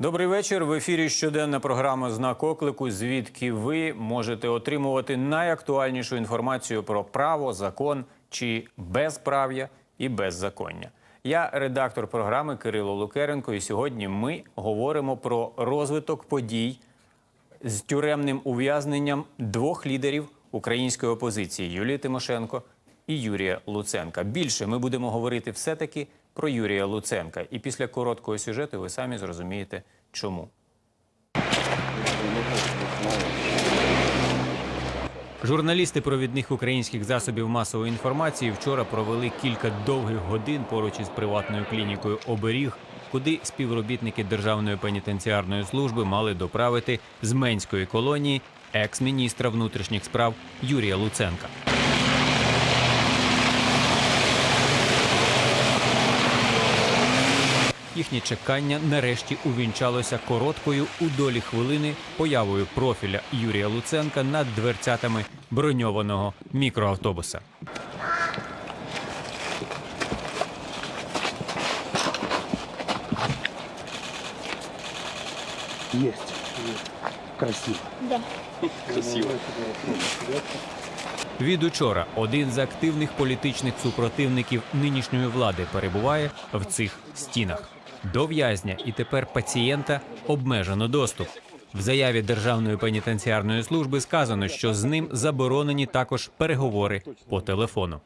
Добрий вечір. В ефірі щоденна програма Знак оклику. Звідки ви можете отримувати найактуальнішу інформацію про право, закон чи безправ'я і беззаконня. Я редактор програми Кирило Лукеренко, і сьогодні ми говоримо про розвиток подій з тюремним ув'язненням двох лідерів української опозиції Юлії Тимошенко і Юрія Луценка. Більше ми будемо говорити все-таки про Юрія Луценка. І після короткого сюжету ви самі зрозумієте, чому. Журналісти провідних українських засобів масової інформації вчора провели кілька довгих годин поруч із приватною клінікою Оберіг, куди співробітники Державної пенітенціарної служби мали доправити з Менської колонії екс-міністра внутрішніх справ Юрія Луценка. Їхнє чекання нарешті увінчалося короткою у долі хвилини появою профіля Юрія Луценка над дверцятами броньованого мікроавтобуса. Есть. Красиво. Від учора один з активних політичних супротивників нинішньої влади перебуває в цих стінах. До в'язня і тепер пацієнта обмежено доступ. В заяві Державної пенітенціарної служби сказано, що з ним заборонені також переговори по телефону.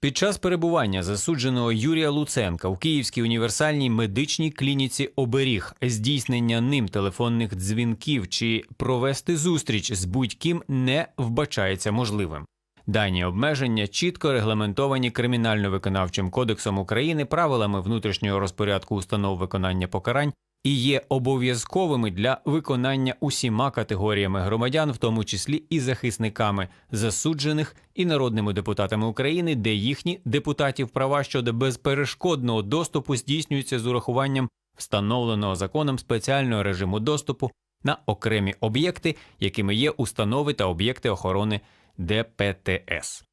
Під час перебування засудженого Юрія Луценка у Київській універсальній медичній клініці оберіг здійснення ним телефонних дзвінків чи провести зустріч з будь-ким не вбачається можливим. Дані обмеження чітко регламентовані кримінально-виконавчим кодексом України, правилами внутрішнього розпорядку установ виконання покарань і є обов'язковими для виконання усіма категоріями громадян, в тому числі і захисниками засуджених і народними депутатами України, де їхні депутатів права щодо безперешкодного доступу здійснюються з урахуванням встановленого законом спеціального режиму доступу на окремі об'єкти, якими є установи та об'єкти охорони ДПТС.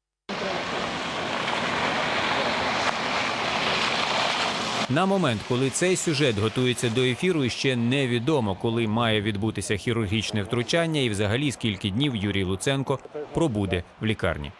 На момент, коли цей сюжет готується до ефіру, ще невідомо, коли має відбутися хірургічне втручання і взагалі скільки днів Юрій Луценко пробуде в лікарні.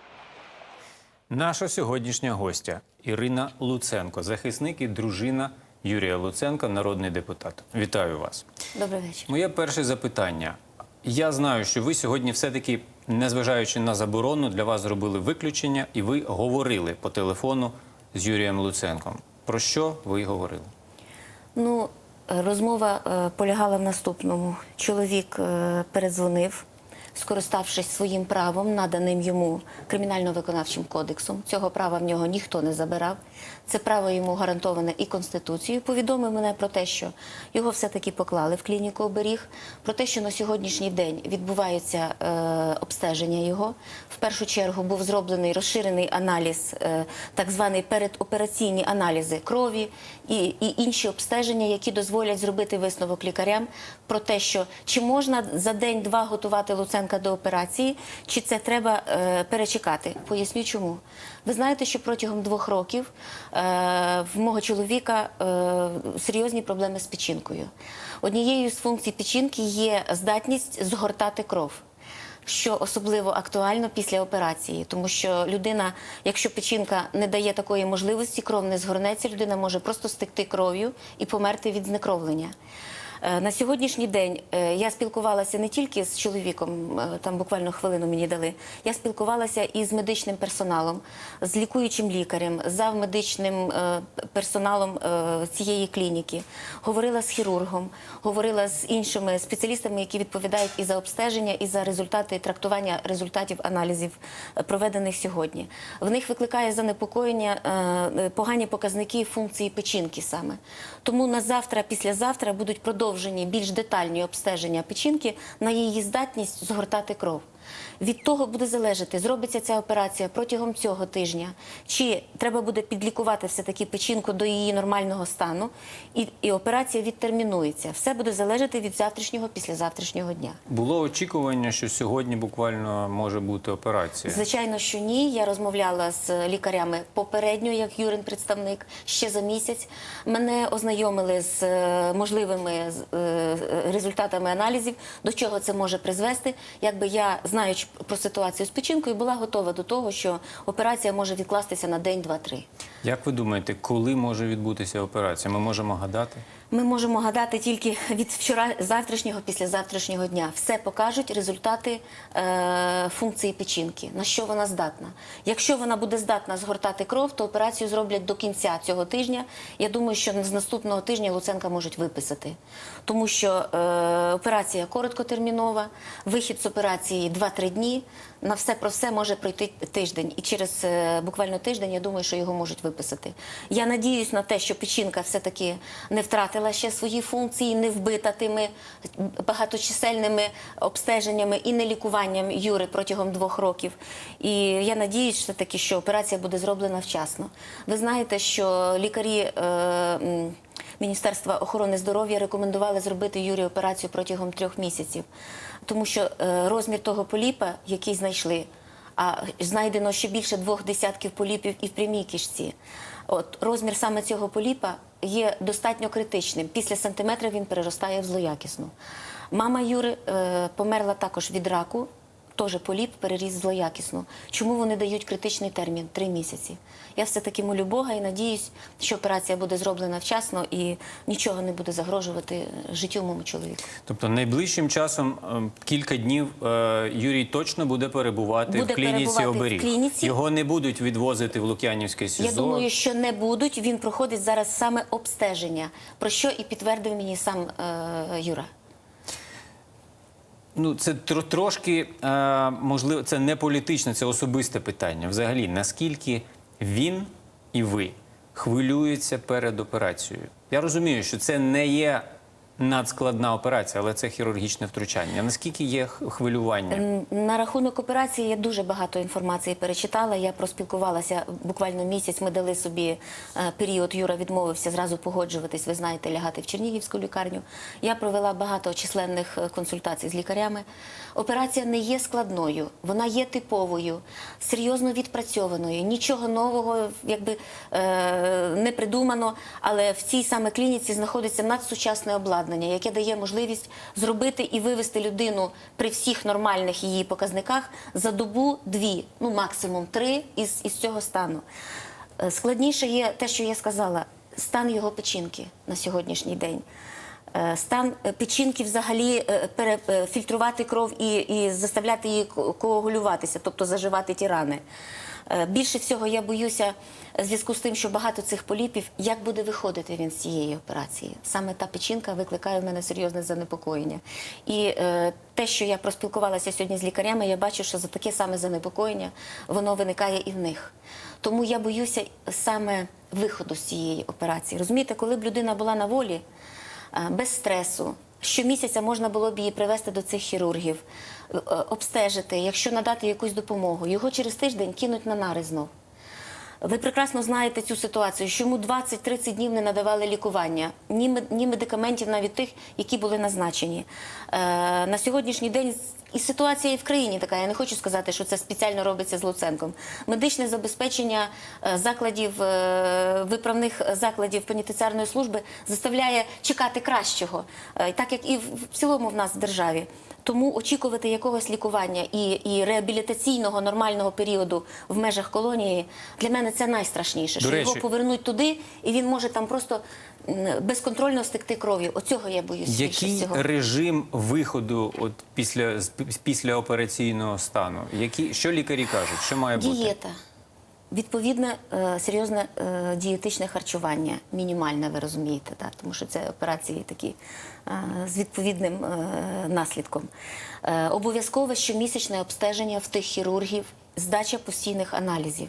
Наша сьогоднішня гостя Ірина Луценко, захисник і дружина Юрія Луценка, народний депутат. Вітаю вас. Добрий вечір. Моє перше запитання. Я знаю, що ви сьогодні все-таки, незважаючи на заборону, для вас зробили виключення, і ви говорили по телефону з Юрієм Луценком. Про що ви говорили? Ну, розмова е, полягала в наступному. Чоловік е, передзвонив, скориставшись своїм правом, наданим йому кримінально-виконавчим кодексом. Цього права в нього ніхто не забирав. Це право йому гарантоване і Конституцією. Повідомив мене про те, що його все-таки поклали в клініку оберіг, про те, що на сьогоднішній день відбуваються е, обстеження його. В першу чергу був зроблений розширений аналіз, е, так званий передопераційні аналізи крові і, і інші обстеження, які дозволять зробити висновок лікарям про те, що чи можна за день-два готувати Луценка до операції, чи це треба е, перечекати. Поясню чому. Ви знаєте, що протягом двох років е, в мого чоловіка е, серйозні проблеми з печінкою. Однією з функцій печінки є здатність згортати кров. Що особливо актуально після операції, тому що людина, якщо печінка не дає такої можливості, кров не згорнеться, людина може просто стекти кров'ю і померти від знекровлення. Е, На сьогоднішній день е, я спілкувалася не тільки з чоловіком, е, там буквально хвилину мені дали. Я спілкувалася і з медичним персоналом, з лікуючим лікарем, завмедичним персоналом цієї клініки. Говорила з хірургом, говорила з іншими спеціалістами, які відповідають і за обстеження, і за результати трактування результатів аналізів, проведених сьогодні. В них викликає занепокоєння погані показники функції печінки саме. Тому на завтра, післязавтра будуть продовжені більш детальні обстеження печінки на її здатність згортати кров. Від того буде залежати, зробиться ця операція протягом цього тижня, чи треба буде підлікувати все-таки печінку до її нормального стану, і, і операція відтермінується. Все буде залежати від завтрашнього, післязавтрашнього дня. Було очікування, що сьогодні буквально може бути операція. Звичайно, що ні. Я розмовляла з лікарями попередньо, як Юрин представник, ще за місяць. Мене ознайомили з е, можливими з е, результатами аналізів, до чого це може призвести. Якби я, знаючи про ситуацію з печінкою, була готова до того, що операція може відкластися на день, два-три. Як ви думаєте, коли може відбутися операція? Ми можемо гадати? Ми можемо гадати тільки від вчора завтрашнього, післязавтрашнього дня. Все покажуть результати е, функції печінки, на що вона здатна. Якщо вона буде здатна згортати кров, то операцію зроблять до кінця цього тижня. Я думаю, що з наступного тижня Луценка можуть виписати, тому що е, операція короткотермінова, вихід з операції 2-3 дні. На все про все може пройти тиждень, і через е, буквально тиждень я думаю, що його можуть виписати. Я надіюсь на те, що печінка все-таки не втратила ще свої функції, не вбита тими багаточисельними обстеженнями і не лікуванням Юри протягом двох років. І я надіюсь, все таки, що операція буде зроблена вчасно. Ви знаєте, що лікарі. Е, Міністерства охорони здоров'я рекомендували зробити Юрі операцію протягом трьох місяців, тому що е, розмір того поліпа, який знайшли, а знайдено ще більше двох десятків поліпів і в прямій кишці. От розмір саме цього поліпа є достатньо критичним. Після сантиметра він переростає в злоякісну. Мама Юри е, померла також від раку. Теж поліп переріс злоякісно. Чому вони дають критичний термін три місяці? Я все таки молю Бога і надіюсь, що операція буде зроблена вчасно і нічого не буде загрожувати е, життю моєму чоловіку. Тобто найближчим часом е, кілька днів е, Юрій точно буде перебувати Буде в клініці перебувати в клініці. Його не будуть відвозити в Лук'янівське СІЗО. Я думаю, що не будуть. Він проходить зараз саме обстеження, про що і підтвердив мені сам е, Юра. Ну, це тр- трошки е, можливо, це не політичне, це особисте питання. Взагалі, наскільки він і ви хвилюються перед операцією? Я розумію, що це не є надскладна операція, але це хірургічне втручання. Наскільки є хвилювання? На рахунок операції я дуже багато інформації перечитала. Я проспілкувалася буквально місяць. Ми дали собі е, період. Юра відмовився зразу погоджуватись. Ви знаєте, лягати в Чернігівську лікарню. Я провела багато численних е, консультацій з лікарями. Операція не є складною, вона є типовою, серйозно відпрацьованою. Нічого нового, якби е, не придумано. Але в цій саме клініці знаходиться надсучасне обладнання, яке дає можливість зробити і вивести людину при всіх нормальних її показниках за добу дві, ну максимум три із, із цього стану. Е, Складніше є те, що я сказала, стан його печінки на сьогоднішній день. Е, Стан е, печінки взагалі е, пере- е, фільтрувати кров і, і заставляти її ко- коагулюватися, тобто заживати ті рани. Е, Більше всього я боюся в зв'язку з тим, що багато цих поліпів, як буде виходити він з цієї операції. Саме та печінка викликає в мене серйозне занепокоєння. І е, те, що я проспілкувалася сьогодні з лікарями, я бачу, що за таке саме занепокоєння воно виникає і в них. Тому я боюся саме виходу з цієї операції. Розумієте, коли б людина була на волі, е, без стресу. Щомісяця можна було б її привести до цих хірургів, обстежити, якщо надати якусь допомогу. Його через тиждень кинуть на нари знов. Ви прекрасно знаєте цю ситуацію, що йому 20-30 днів не надавали лікування, ні, медикаментів, навіть тих, які були назначені. Е, на сьогоднішній день і ситуація і в країні така. Я не хочу сказати, що це спеціально робиться з Луценком. Медичне забезпечення е, закладів, е, виправних закладів пенітенціарної служби заставляє чекати кращого, е, так як і в цілому в нас в державі. Тому очікувати якогось лікування і, і реабілітаційного нормального періоду в межах колонії для мене це найстрашніше. До що його повернуть туди, і він може там просто безконтрольно стекти кров'ю. Оцього я боюсь Який всього. режим виходу от після після операційного стану? Які що лікарі кажуть? Що має бути? Дієта. Відповідне е, серйозне е, дієтичне харчування, мінімальне, ви розумієте, да? тому що це операції такі е, з відповідним наслідком. Обов'язкове щомісячне обстеження в тих хірургів, здача постійних аналізів.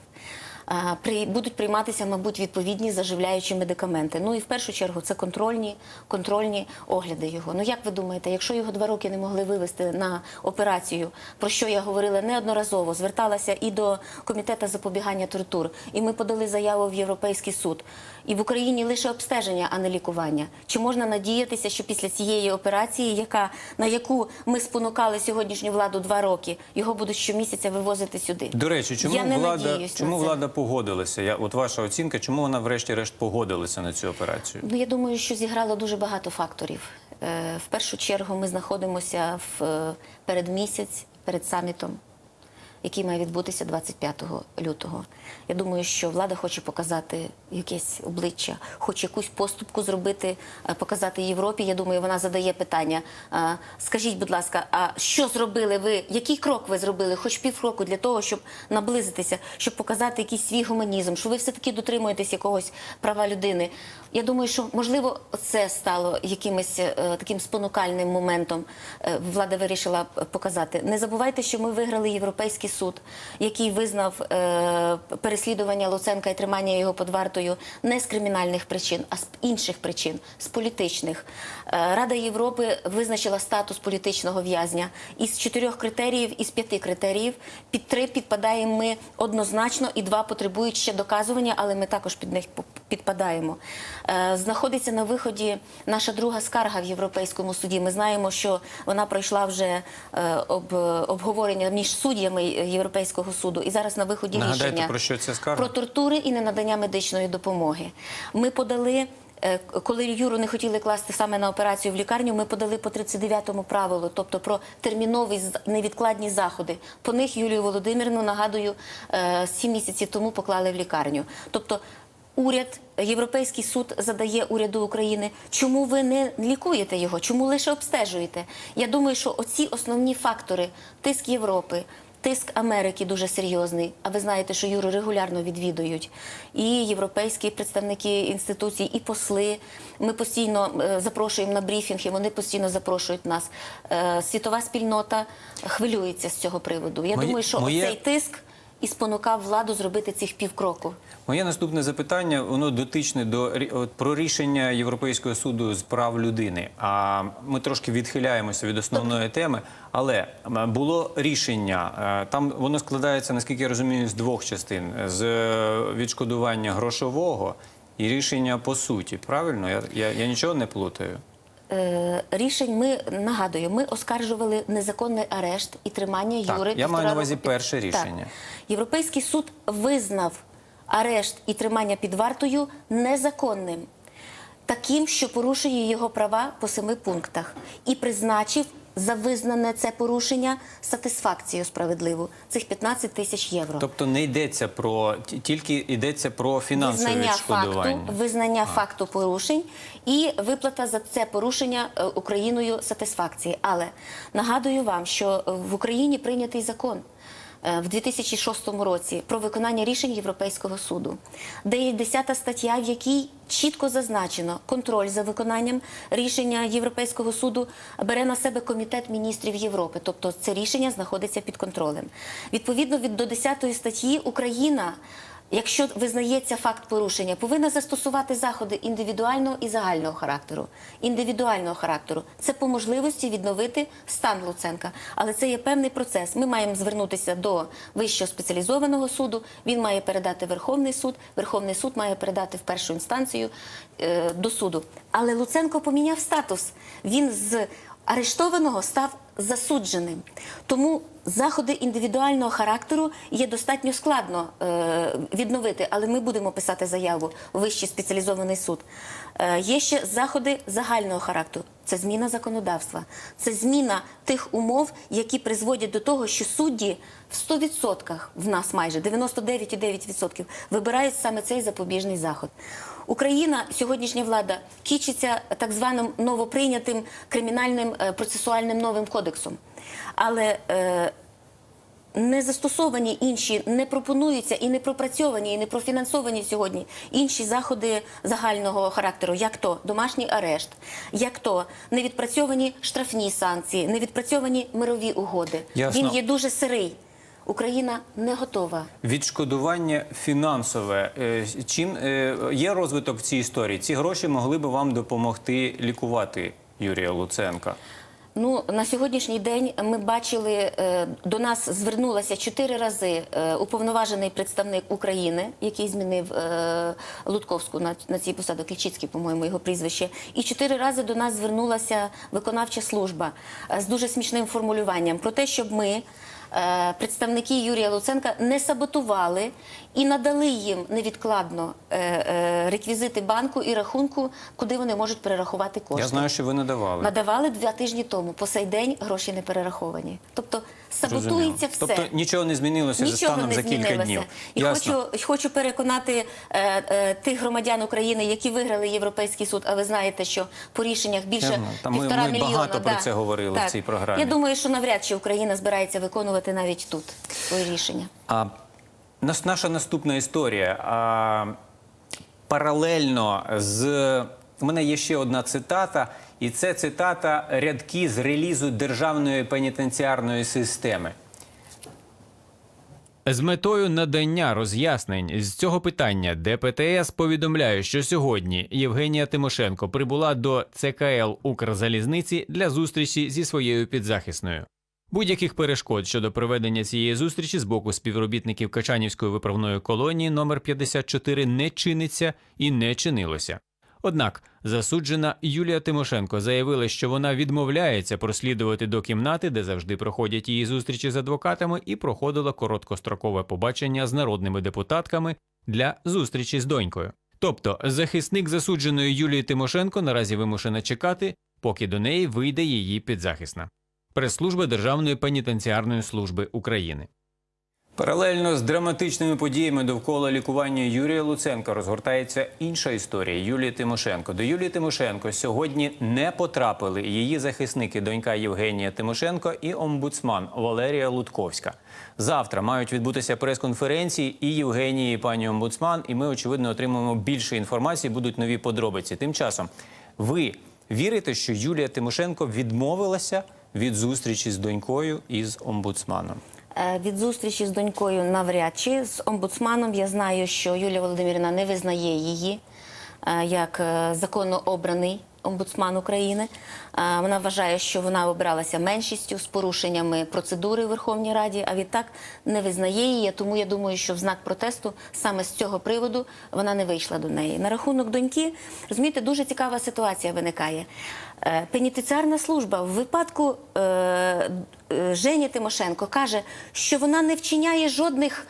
При, будуть прийматися, мабуть, відповідні заживляючі медикаменти. Ну і в першу чергу це контрольні, контрольні огляди його. Ну як ви думаєте, якщо його два роки не могли вивести на операцію, про що я говорила неодноразово, зверталася і до комітету запобігання тортур, і ми подали заяву в Європейський суд. І в Україні лише обстеження, а не лікування. Чи можна надіятися, що після цієї операції, яка на яку ми спонукали сьогоднішню владу два роки, його будуть щомісяця вивозити сюди? До речі, чому Я влада чому влада погодилася? Я от ваша оцінка, чому вона врешті-решт погодилася на цю операцію? Ну, я думаю, що зіграло дуже багато факторів. Е, В першу чергу ми знаходимося в е, передмісяць перед самітом, який має відбутися 25 лютого. Я думаю, що влада хоче показати якесь обличчя, хоче якусь поступку зробити, е, показати Європі. Я думаю, вона задає питання. е, Скажіть, будь ласка, а що зробили ви? Який крок ви зробили, хоч півкроку для того, щоб наблизитися, щоб показати якийсь свій гуманізм, що ви все-таки дотримуєтесь якогось права людини? Я думаю, що можливо це стало якимось е, таким спонукальним моментом. Влада вирішила показати. Не забувайте, що ми виграли європейський суд, який визнав е, переслідування Луценка і тримання його під вартою не з кримінальних причин, а з інших причин, з політичних. Е, Рада Європи визначила статус політичного в'язня. Із чотирьох критеріїв, із п'яти критеріїв, під три підпадаємо ми однозначно, і два потребують ще доказування, але ми також під них підпадаємо. Е, Знаходиться на виході наша друга скарга в Європейському суді. Ми знаємо, що вона пройшла вже е, об, обговорення між суддями Європейського суду, і зараз на виході Нагадайте, рішення про що ця скарга? про тортури і ненадання медичної допомоги. Ми подали. е, Коли Юру не хотіли класти саме на операцію в лікарню, ми подали по 39-му правилу, тобто про термінові невідкладні заходи. По них Юлію Володимирівну, нагадую, е, сім місяців тому поклали в лікарню. Тобто уряд, Європейський суд задає уряду України, чому ви не лікуєте його, чому лише обстежуєте? Я думаю, що оці основні фактори тиск Європи. Тиск Америки дуже серйозний. А ви знаєте, що Юру регулярно відвідують і європейські представники інституцій, і посли. Ми постійно е, запрошуємо на брифінги. Вони постійно запрошують нас. Е, Світова спільнота хвилюється з цього приводу. Я Моє- думаю, що моє- цей тиск і спонукав владу зробити цих півкроку. Моє наступне запитання воно дотичне до от, про рішення Європейського суду з прав людини. А ми трошки відхиляємося від основної теми. Але було рішення е, там. Воно складається, наскільки я розумію, з двох частин: з е, відшкодування грошового і рішення по суті. Правильно? Я, я, я нічого не плутаю. Е, Рішень ми нагадую, ми оскаржували незаконний арешт і тримання Так, Юри. я маю на увазі перше Так. рішення. Європейський суд визнав арешт і тримання під вартою незаконним, таким, що порушує його права по семи пунктах, і призначив за визнане це порушення сатисфакцію справедливу цих 15 тисяч євро. Тобто не йдеться про ті- тільки йдеться про фінансове Визнання відшкодування. факту, визнання факту порушень і виплата за це порушення е, Україною сатисфакції. Але нагадую вам, що в Україні прийнятий закон. Е, В 2006 році про виконання рішень Європейського суду, де є 10 стаття, в якій чітко зазначено контроль за виконанням рішення Європейського суду бере на себе комітет міністрів Європи, тобто це рішення знаходиться під контролем. Відповідно від до 10 статті Україна Якщо визнається факт порушення, повинна застосувати заходи індивідуального і загального характеру. Індивідуального характеру це по можливості відновити стан Луценка. Але це є певний процес. Ми маємо звернутися до вищого спеціалізованого суду. Він має передати Верховний суд. Верховний суд має передати в першу інстанцію е, до суду. Але Луценко поміняв статус. Він з арештованого став засудженим. Тому заходи індивідуального характеру є достатньо складно е, відновити, але ми будемо писати заяву у вищий спеціалізований суд. Е, є ще заходи загального характеру. Це зміна законодавства, це зміна тих умов, які призводять до того, що судді в 100% в нас майже 99,9% вибирають саме цей запобіжний заход. Україна, сьогоднішня влада, кічиться так званим новоприйнятим кримінальним е, процесуальним новим кодексом. Але е, не застосовані інші, не пропонуються і не пропрацьовані, і не профінансовані сьогодні інші заходи загального характеру, як то домашній арешт, як то не відпрацьовані штрафні санкції, не відпрацьовані мирові угоди. Ясно. Він є дуже сирий. Україна не готова. Відшкодування фінансове. Е, Чим е, є розвиток в цій історії? Ці гроші могли би вам допомогти лікувати Юрія Луценка. Ну на сьогоднішній день ми бачили, е, до нас звернулася чотири рази уповноважений представник України, який змінив Лутковську на, на цій посаді, Клічицький, по-моєму, його прізвище. І чотири рази до нас звернулася виконавча служба з дуже смішним формулюванням про те, щоб ми. Е, представники Юрія Луценка не саботували і надали їм невідкладно е, е, реквізити банку і рахунку, куди вони можуть перерахувати кошти. Я знаю, що ви не давали. Надавали два тижні тому. По сей день гроші не перераховані. Тобто саботується Зрозуміло. все. Тобто нічого не змінилося за Нічого станом не за кілька змінилося. днів. І Ясно. хочу, хочу переконати е, е, тих громадян України, які виграли Європейський суд. А ви знаєте, що по рішеннях більше ми- півтора ми мільйона. багато про це говорили в цій програмі. Я думаю, що навряд чи Україна збирається виконувати навіть тут свої рішення. А нас- наша наступна історія. А, паралельно з у мене є ще одна цитата, і це цитата рядки з релізу державної пенітенціарної системи. З метою надання роз'яснень з цього питання ДПТС повідомляє, що сьогодні Євгенія Тимошенко прибула до ЦКЛ Укрзалізниці для зустрічі зі своєю підзахисною. Будь-яких перешкод щодо проведення цієї зустрічі з боку співробітників Качанівської виправної колонії номер 54 не чиниться і не чинилося. Однак засуджена Юлія Тимошенко заявила, що вона відмовляється прослідувати до кімнати, де завжди проходять її зустрічі з адвокатами, і проходила короткострокове побачення з народними депутатками для зустрічі з донькою. Тобто, захисник засудженої Юлії Тимошенко наразі вимушена чекати, поки до неї вийде її підзахисна. Прес-служба Державної пенітенціарної служби України. Паралельно з драматичними подіями довкола лікування Юрія Луценка розгортається інша історія Юлії Тимошенко. До Юлії Тимошенко сьогодні не потрапили її захисники, донька Євгенія Тимошенко і омбудсман Валерія Лутковська. Завтра мають відбутися прес-конференції і Євгенії, і пані омбудсман. І ми очевидно отримаємо більше інформації. Будуть нові подробиці. Тим часом ви вірите, що Юлія Тимошенко відмовилася від зустрічі з донькою і з омбудсманом? Е, Від зустрічі з донькою навряд чи з омбудсманом я знаю, що Юлія Володимирівна не визнає її е, як е, законно обраний омбудсман України. Вона вважає, що вона обралася меншістю з порушеннями процедури в Верховній Раді, а відтак не визнає її. Тому я думаю, що в знак протесту саме з цього приводу вона не вийшла до неї. На рахунок доньки, розумієте, дуже цікава ситуація виникає. Е, Пенітенціарна служба в випадку е, е, Жені Тимошенко каже, що вона не вчиняє жодних,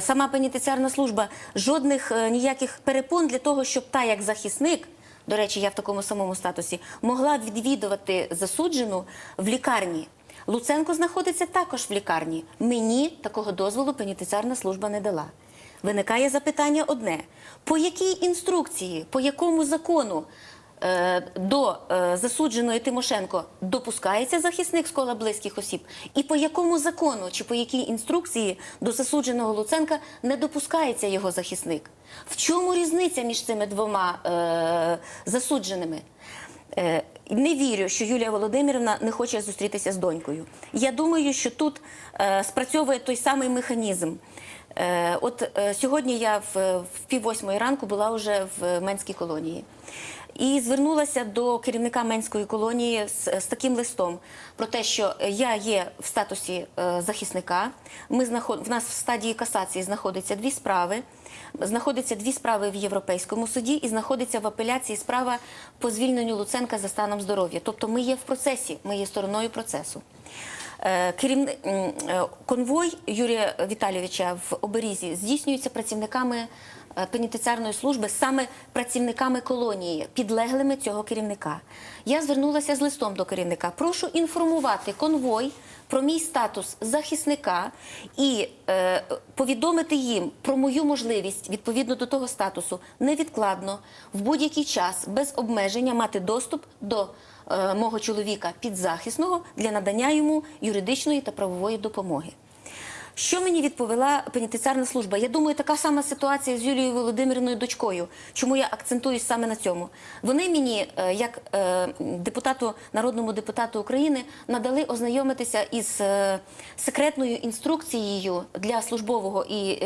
сама пенітенціарна служба, жодних ніяких перепон для того, щоб та як захисник. До речі, я в такому самому статусі могла відвідувати засуджену в лікарні. Луценко знаходиться також в лікарні. Мені такого дозволу пенітенціарна служба не дала. Виникає запитання одне: по якій інструкції, по якому закону до е, засудженої Тимошенко допускається захисник з кола близьких осіб, і по якому закону чи по якій інструкції до засудженого Луценка не допускається його захисник? В чому різниця між цими двома е, засудженими? Е, Не вірю, що Юлія Володимирівна не хоче зустрітися з донькою. Я думаю, що тут е, спрацьовує той самий механізм. Е, от е, сьогодні я в, в пів восьмої ранку була вже в Менській колонії. І звернулася до керівника Менської колонії з, з таким листом про те, що я є в статусі е, захисника. Ми знаход... В нас в стадії касації знаходиться дві справи. Знаходиться дві справи в Європейському суді і знаходиться в апеляції справа по звільненню Луценка за станом здоров'я. Тобто ми є в процесі, ми є стороною процесу. Е, керівни- м, е, Конвой Юрія Віталійовича в оберізі здійснюється працівниками пенітенціарної служби, саме працівниками колонії, підлеглими цього керівника. Я звернулася з листом до керівника. Прошу інформувати конвой про мій статус захисника і е, повідомити їм про мою можливість відповідно до того статусу невідкладно в будь-який час без обмеження мати доступ до е, мого чоловіка підзахисного для надання йому юридичної та правової допомоги. Що мені відповіла пенітенціарна служба? Я думаю, така сама ситуація з Юлією Володимирівною дочкою. Чому я акцентуюсь саме на цьому? Вони мені, е, як е, депутату, народному депутату України, надали ознайомитися із е, секретною інструкцією для службового і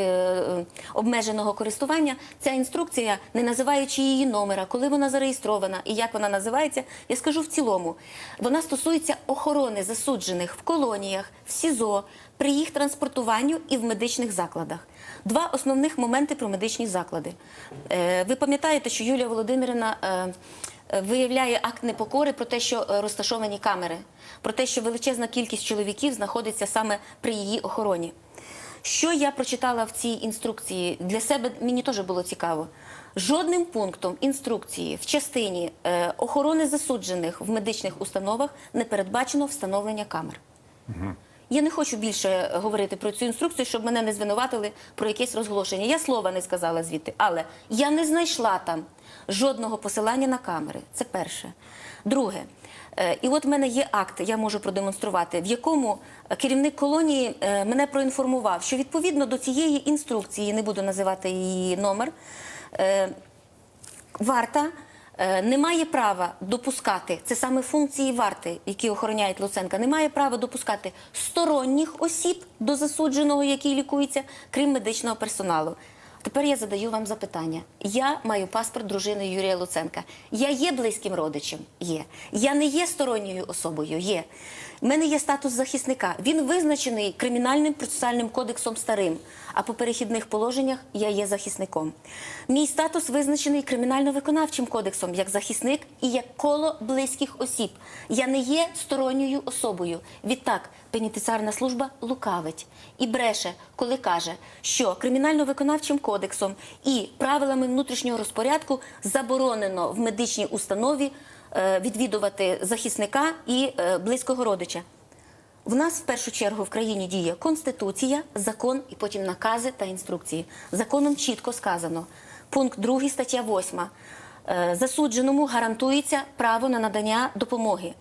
обмеженого користування. Ця інструкція, не називаючи її номера, коли вона зареєстрована і як вона називається, я скажу в цілому. Вона стосується охорони засуджених в колоніях, в СІЗО, при їх транспортуванню і в медичних закладах. Два основних моменти про медичні заклади. Е, Ви пам'ятаєте, що Юлія Володимирівна е, е, виявляє акт непокори про те, що розташовані камери, про те, що величезна кількість чоловіків знаходиться саме при її охороні. Що я прочитала в цій інструкції? Для себе мені теж було цікаво. Жодним пунктом інструкції в частині охорони засуджених в медичних установах не передбачено встановлення камер. Я не хочу більше говорити про цю інструкцію, щоб мене не звинуватили про якесь розголошення. Я слова не сказала звідти, але я не знайшла там жодного посилання на камери. Це перше. Друге, е, і от в мене є акт, я можу продемонструвати, в якому керівник колонії е, мене проінформував, що відповідно до цієї інструкції, не буду називати її номер, е, варта не має права допускати, це саме функції варти, які охороняють Луценка, не має права допускати сторонніх осіб до засудженого, який лікується, крім медичного персоналу. Тепер я задаю вам запитання. Я маю паспорт дружини Юрія Луценка. Я є близьким родичем? Є. Я не є сторонньою особою? Є. У мене є статус захисника. Він визначений кримінальним процесуальним кодексом старим. А по перехідних положеннях я є захисником. Мій статус визначений кримінально-виконавчим кодексом як захисник і як коло близьких осіб. Я не є сторонньою особою. Відтак, пенітенціарна служба лукавить і бреше, коли каже, що кримінально-виконавчим кодексом і правилами внутрішнього розпорядку заборонено в медичній установі відвідувати захисника і е, близького родича. В нас в першу чергу в країні діє конституція, закон і потім накази та інструкції. Законом чітко сказано. Пункт 2 стаття 8. Е, Засудженому гарантується право на надання допомоги,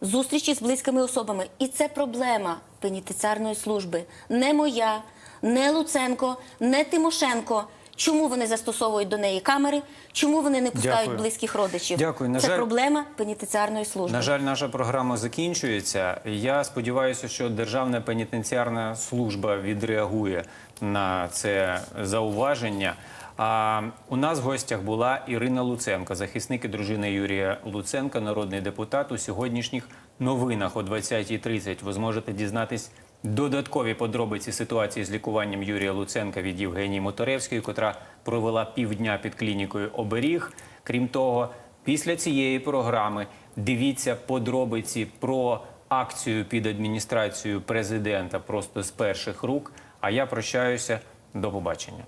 зустрічі з близькими особами. І це проблема пенітенціарної служби. Не моя, не Луценко, не Тимошенко. Чому вони застосовують до неї камери? Чому вони не пускають Дякую. близьких родичів? Дякую. На це жаль- проблема пенітенціарної служби. На жаль, наша програма закінчується. Я сподіваюся, що Державна пенітенціарна служба відреагує на це зауваження. А у нас в гостях була Ірина Луценко, захисник і дружина Юрія Луценка, народний депутат. У сьогоднішніх новинах о 20.30 ви зможете дізнатись додаткові подробиці ситуації з лікуванням Юрія Луценка від Євгенії Моторевської, котра провела півдня під клінікою оберіг. Крім того, Після цієї програми дивіться подробиці про акцію під адміністрацією президента просто з перших рук. А я прощаюся. До побачення.